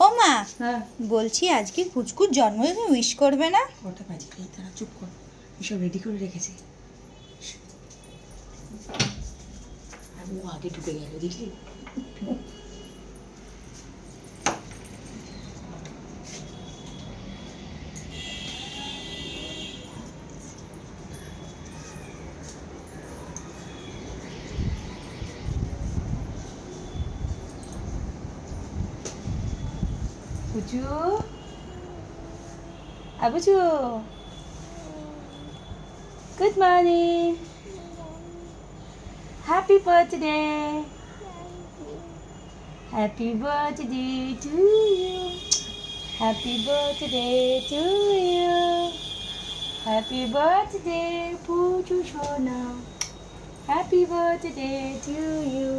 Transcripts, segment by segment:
ও মা হ্যাঁ। বলছি আজকে পুচকুর জন্মদিন উইশ করবে না? কটা বাজে এই তারা চুপ কর। এসব রেডি করে রেখেছি। আমি ও আগে ঢুকে গেল দেখলি? বুঝু আবুজু good morning happy birthday happy birthday to you happy birthday to you happy birthday Puju সোনা হ্যাপি বার্থডে টু ইউ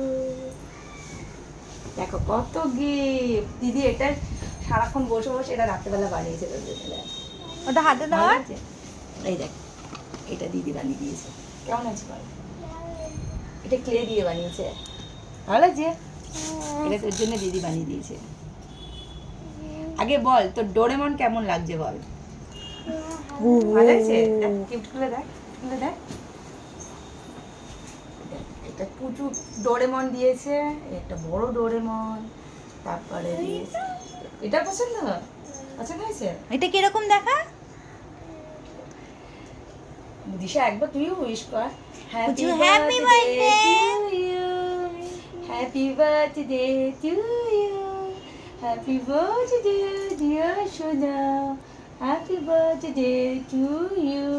দেখো কত গিফট দিদি এটা সারাক্ষণ বসে বসে এটা রাত্রেবেলা বানিয়েছে ওটা হাতে ভালো দেওয়ার? এই দেখ এটা দিদি বানিয়ে দিয়েছে। কেমন আছে বল? এটা ক্লে দিয়ে বানিয়েছে। ভালো লাগছে? এটা তোর জন্য দিদি বানিয়ে দিয়েছে। আগে বল তোর ডোরেমন কেমন লাগছে বল? ভালো লাগছে? দেখ দেখ এটা পুচু ডোরেমন দিয়েছে একটা বড় ডোরেমন তারপরে দিয়েছে এটা পছন্দ? পছন্দ হয়েছে। এটা কীরকম দেখা? দিশা একবার উইশ কর। Happy to you happy birthday to you happy birthday dear সোনা হ্যাপি বার্থডে টু ইউ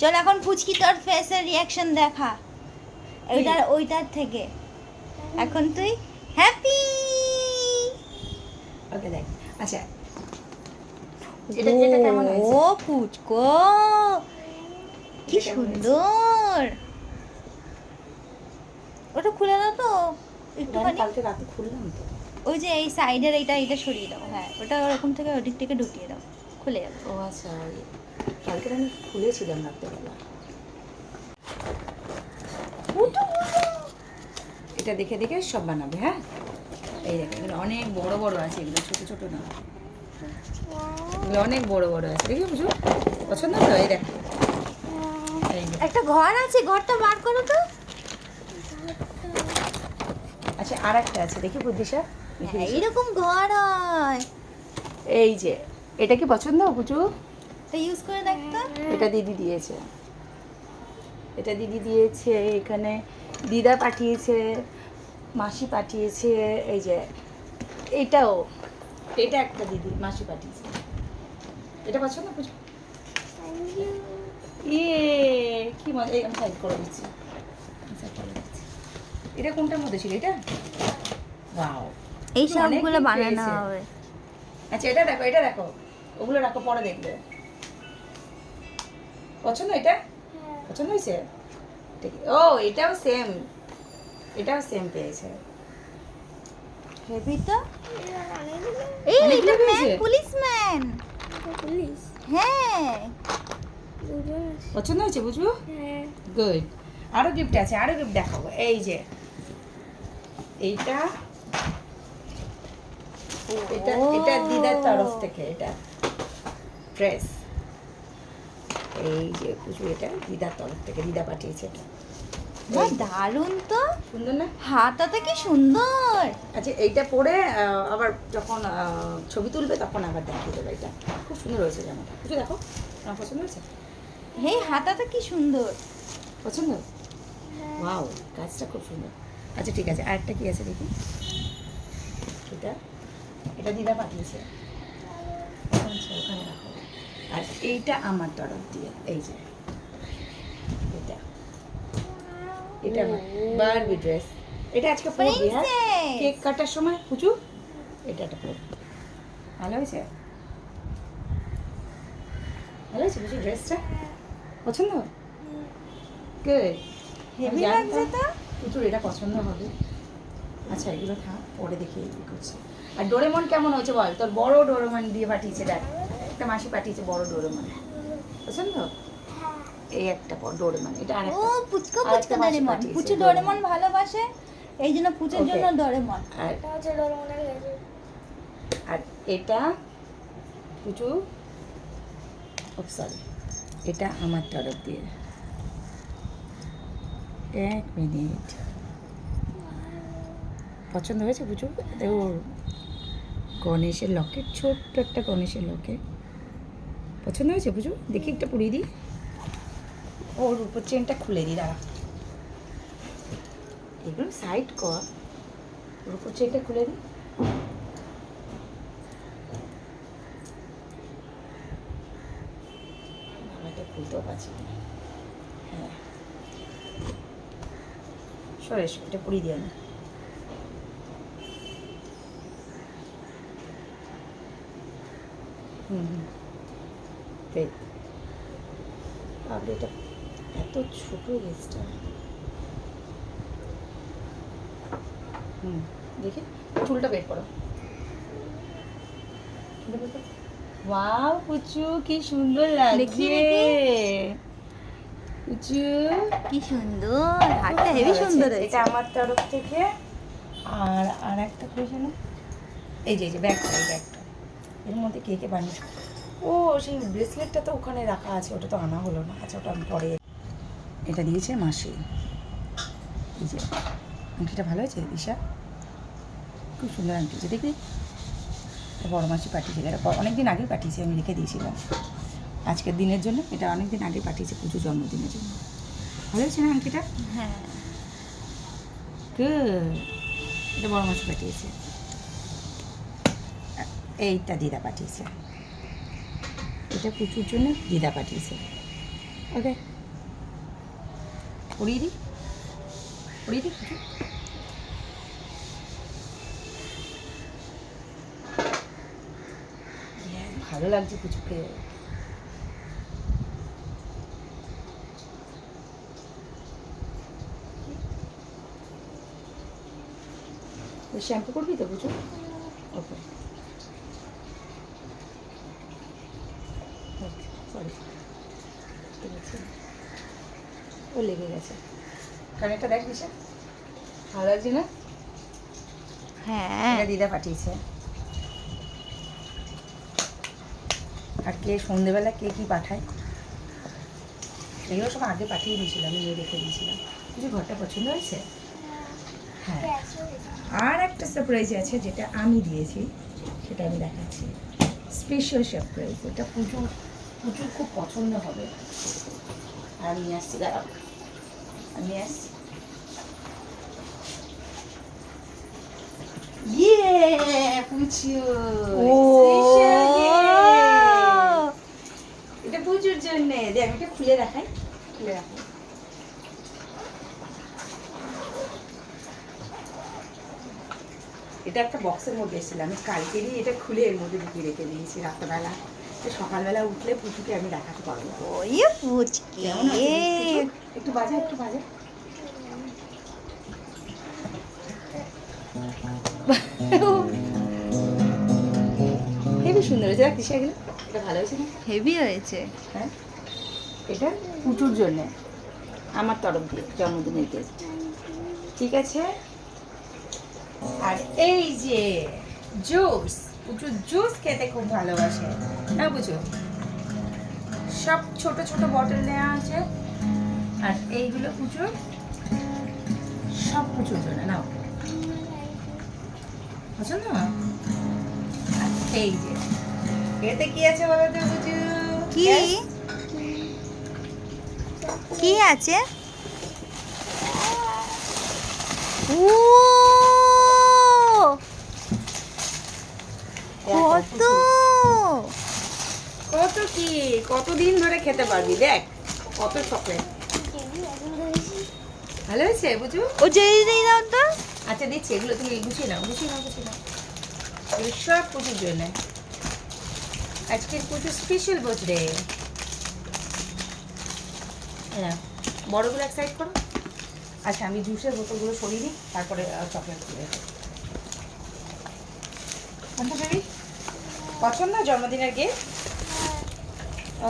চল এখন পুচকি তোর ফেসের রিয়াকশন দেখা। ওইটার ওইটার থেকে। এখন তুই? হ্যাপি ওকে দেখ আচ্ছা। এটা এটা ও পুচকো কি এটা? সুন্দর। ওটা খুলে দাও তো একটুখানি। কালকে রাতে খুললাম তো। ওই যে এই সাইডের এইটা এইটা সরিয়ে দাও হ্যাঁ ওটা ওরকম থেকে ওদিক থেকে ঢুকিয়ে দাও খুলে যাবে। ও আচ্ছা কালকে আমি খুলেছিলাম রাত্রেবেলা। এটা দেখে দেখে সব বানাবে হ্যাঁ? এই দেখো এগুলো অনেক বড় বড় আছে এগুলো ছোট ছোট না। এগুলো অনেক বড় বড় আছে। দেখি বুঝো পছন্দ তো? এই দেখো। একটা ঘর আছে ঘরটা বার করো তো। আচ্ছা আর একটা আছে দেখি বুদ্ধিশা। হ্যাঁ, বুঝি। এইরকম ঘর হয়। এই যে এটা কি পছন্দ বুঝু? এটা ইউজ করে দেখ তো। এটা দিদি দিয়েছে। এটা দিদি দিয়েছে এখানে দিদা পাঠিয়েছে। মাসি পাঠিয়েছে এই যে এটাও এটা একটা দিদি মাসি পাঠিয়েছে। এটা পছন্দ পুজো? ইয়ে কি মজা এই আমি সাইড করে দিচ্ছি। এটা কোনটার মধ্যে ছিল এটা? ওয়াও এই সবগুলো বানানো হবে। আচ্ছা এটা দেখো এটা দেখো। ওগুলো রাখো পরে দেখবে। পছন্দ এটা? পছন্দ হয়েছে? ঠিক ও এটাও সেম এটাও সেম পেয়েছে। হেভি তো? এই এটা ম্যান? পুলিশম্যান পুলিশ হ্যাঁ। পছন্দ হয়েছে বুঝব? হ্যাঁ। গুড আরও গিফট আছে আরও গিফট দেখাবো। এই যে এইটা এটা এটা দিদার তরফ থেকে এটা ড্রেস এই যে বুঝব এটা দিদার তরফ থেকে দিদা পাঠিয়েছে এটা। বাহ, দারুণ তো। সুন্দর না? হাতাটা কি সুন্দর। আচ্ছা এইটা পরে আবার যখন ছবি তুলবে তখন আবার দেখিয়ে দেবে এটা। খুব সুন্দর হয়েছে জামাটা। কিছু দেখো? আমার পছন্দ হয়েছে? হে হাতাটা কি সুন্দর। পছন্দ? ওয়াও কাজটা খুব সুন্দর। আচ্ছা ঠিক আছে আরেকটা কি আছে দেখি? এটা? এটা দিদা পাঠিয়েছে। আচ্ছা, ওখানে রাখো। আর এইটা আমার তরফ দিয়ে এই যে এটা এটা বারবি ড্রেস এটা আজকে পরবি হ্যাঁ? কেক কাটার সময় পুচু এটা একটা পরবি। ভালো হয়েছে? ভালো হয়েছে পুচু ড্রেসটা পছন্দ? গুড হেভি লাগছে তো? প্রচুর এটা পছন্দ হবে। আচ্ছা এগুলো থাক পরে দেখি কি করছে। আর ডোরেমন কেমন হয়েছে বল? তোর বড় ডোরেমন দিয়ে পাঠিয়েছে দেখ। একটা মাসি পাঠিয়েছে বড় ডোরেমন পছন্দ? এই একটা ডোরেমন এটা আর ও পুচকো আরেকটা পুচকো ডোরেমন। পুচু ডোরেমন। ভালোবাসে এই জন্য পুচুর জন্য ডোরেমন। আর এটা হচ্ছে ডোরেমনের আর এটা পুচু সরি এটা আমার তরফ দিয়ে। এক মিনিট। পছন্দ হয়েছে পুচু দেখো গণেশের লকেট ছোট্ট একটা গণেশের লকেট। পছন্দ হয়েছে পুজো দেখি একটা পরিয়ে দিই। ওর উপর চেনটা খুলে দিই দাঁড়া। এগুলো সাইড কর। ওর উপর চেনটা খুলে দিই খুলতেও পারছি হ্যাঁ। সরে এটা পরিয়ে দিও না। হুম হুম এই বাবরে এটা এত ছোট গেসটা হুম দেখি চুলটা বের করো। ওয়াও পুচু কি সুন্দর লাগছে। পুচু কি সুন্দর হাতটা হেভি সুন্দর এটা হয়েছে। আমার তরফ থেকে। আর আর একটা হয়েছিল এই যে এই যে ব্যাগটা এই ব্যাগটা এর মধ্যে কে কে বানিয়েছে? ও সেই ব্রেসলেটটা তো ওখানে রাখা আছে ওটা তো আনা হলো না। আচ্ছা ওটা আমি পরে এটা দিয়েছে মাসি। এই যে আংটিটা ভালো হয়েছে দিশা খুব সুন্দর আংটি হয়েছে দেখবি? বড় মাসি পাঠিয়েছিল এটা অনেক দিন আগেই পাঠিয়েছি আমি রেখে দিয়েছিলাম। আজকের দিনের জন্য এটা অনেক দিন আগে পাঠিয়েছে পুজো জন্মদিনের জন্য। ভালো হয়েছে না আংটিটা? হ্যাঁ. এটা বড় মাছ পাঠিয়েছে। এইটা দিদা পাঠিয়েছে। এটা প্রচুর জন্য দিদা পাঠিয়েছে। ওকে পড়িয়ে দিই পড়িয়ে দিই পুচু Yes, ভালো লাগছে পুচুকে শ্যাম্পু করবি তো পুজো ওকে সরি ঠিক আছে ও লেগে গেছে। কারণ এটা দেখ দিশা ভালো লাগছে না হ্যাঁ। এটা দিদা পাঠিয়েছে। আর কে সন্ধেবেলা কে কি পাঠায়? এগুলো সব আগে পাঠিয়ে দিয়েছিলাম আমি নিয়ে রেখে দিয়েছিলাম। কিছু ঘরটা পছন্দ হয়েছে? হ্যাঁ। আর একটা সারপ্রাইজ আছে যেটা আমি দিয়েছি সেটা আমি দেখাচ্ছি। স্পেশাল সারপ্রাইজ এটা পুজো পুজোর খুব পছন্দ হবে। আর আমি নিয়ে আসছি দাঁড়াও। আমি আসছি ও Special gift! এটা পুজোর জন্য দে আমি এটা খুলে দেখাই। খুলে রাখো এটা একটা বক্সের মধ্যে এসেছিল আমি কালকেরই এটা খুলে এর মধ্যে ঢুকিয়ে রেখে দিয়েছি রাত্রেবেলা। সকালবেলা উঠলে পুজোকে আমি দেখাতে পারব। ওই পুচকি। একটু বাজা একটু বাজা। হেবি সুন্দর হয়েছে দেখ দিশা এগুলো এটা ভালো হয়েছে না? হেভি হয়েছে। হ্যাঁ? এটা পুটুর জন্যে। আমার তরফ দিয়ে জন্মদিনের গিফট ঠিক আছে? আর এই যে জুস। পুচু জুস খেতে খুব ভালোবাসে। না বুঝো? সব ছোট ছোট বটল নেওয়া আছে। আর এইগুলো পুচুর সব পুচুর জন্য নাও। পছন্দ? এই যে এতে কি আছে বলো তো পুচু কি? কি আছে? ও দেখো, কত? কত কি? কতদিন ধরে খেতে পারবি? দেখ কত চকলেট ভালো হয়েছে বুঝু? ও যেই দিয়ে দাও তো। আচ্ছা দিচ্ছি এগুলো তুমি গুছিয়ে নাও গুছিয়ে নাও গুছিয়ে নাও। এগুলো সব পুজোর জন্য। আজকের পুজো স্পেশাল বার্থডে হ্যাঁ বড়গুলো এক সাইড করো। আচ্ছা আমি জুসের বোতলগুলো সরিয়ে দিই তারপরে চকলেট খুলে দেবো? বেবি পছন্দ? জন্মদিনের গিফট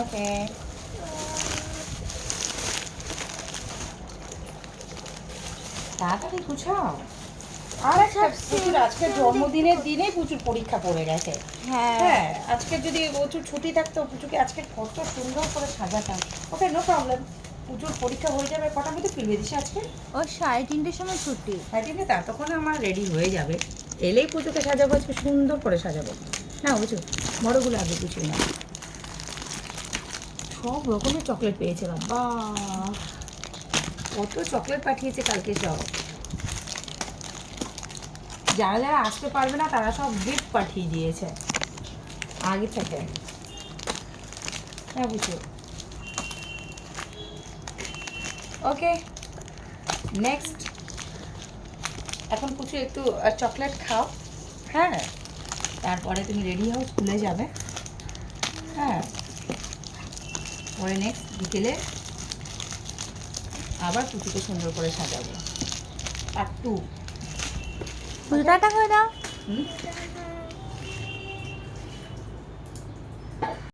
ওকে তাড়াতাড়ি গুছাও। আর একটা প্রচুর আজকে জন্মদিনের দিনে প্রচুর পরীক্ষা পড়ে গেছে। হ্যাঁ। হ্যাঁ আজকে যদি প্রচুর ছুটি থাকতো পুচুকে আজকে কত সুন্দর করে সাজাতাম। ওকে নো প্রবলেম পুজোর পরীক্ষা হয়ে যাবে কটার মধ্যে ফিরবে দিছে আজকে? ও সাড়ে তিনটের সময় ছুটি। ঠিক আছে ততক্ষণ আমার রেডি হয়ে যাবে। এলেই পুজোকে সাজাবো আজকে সুন্দর করে সাজাবো। না বুঝো বড়গুলো আগে কিছুই না সব রকমের চকলেট পেয়েছে, বাবা। কত চকলেট পাঠিয়েছে কালকে সব। যারা যারা আসতে পারবে না, তারা সব গিফট পাঠিয়ে দিয়েছে। আগে থেকে। হ্যাঁ বুঝো ওকে নেক্সট এখন কিছু একটু চকলেট খাও। হ্যাঁ। তারপরে তুমি রেডি হও স্কুলে যাবে। হ্যাঁ। পরে নেক্সট বিকেলে আবার পুচুকে সুন্দর করে সাজাবো। আর টু টাটা করে দাও। হুম?